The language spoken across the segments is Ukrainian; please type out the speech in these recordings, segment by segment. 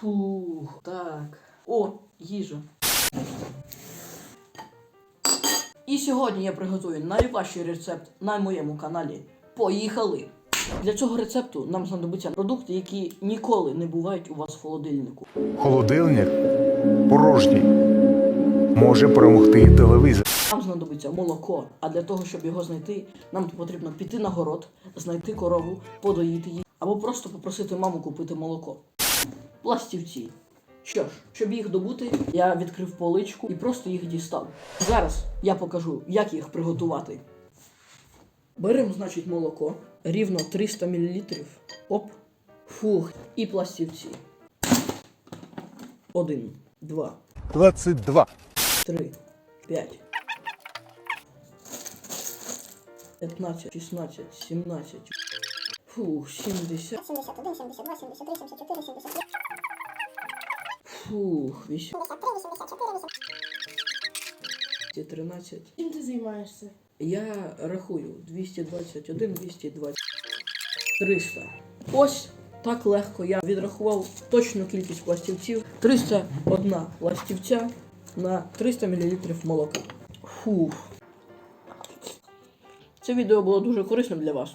Фух, так. О, їжа. І сьогодні я приготую найважчий рецепт на моєму каналі. Поїхали! Для цього рецепту нам знадобиться продукти, які ніколи не бувають у вас в холодильнику. Холодильник порожній. Може перемогти телевізор. Нам знадобиться молоко, а для того, щоб його знайти, нам потрібно піти на город, знайти корову, подоїти її, або просто попросити маму купити молоко. Пластівці. Що ж, щоб їх добути, я відкрив поличку і просто їх дістав. Зараз я покажу, як їх приготувати. Беремо, значить, молоко, рівно 300 мл. Оп. Фух. І пластівці. Один, два, 22. три, п'ять. 15, 16, 17. Фух, 70. 71, 72, 73, 74, 75, Фух, 8, 83, 84, 13. Чим ти займаєшся? Я рахую 221, 220, 300. Ось так легко я відрахував точну кількість пластівців. 301 пластівця на 300 мл молока. Фух. Це відео було дуже корисним для вас.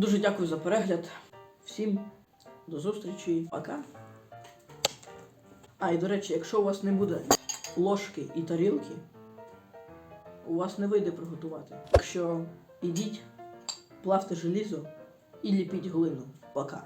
Дуже дякую за перегляд. Всім до зустрічі. Пока. А, і до речі, якщо у вас не буде ложки і тарілки, у вас не вийде приготувати. Так що ідіть, плавте желізо і ліпіть глину. Пока.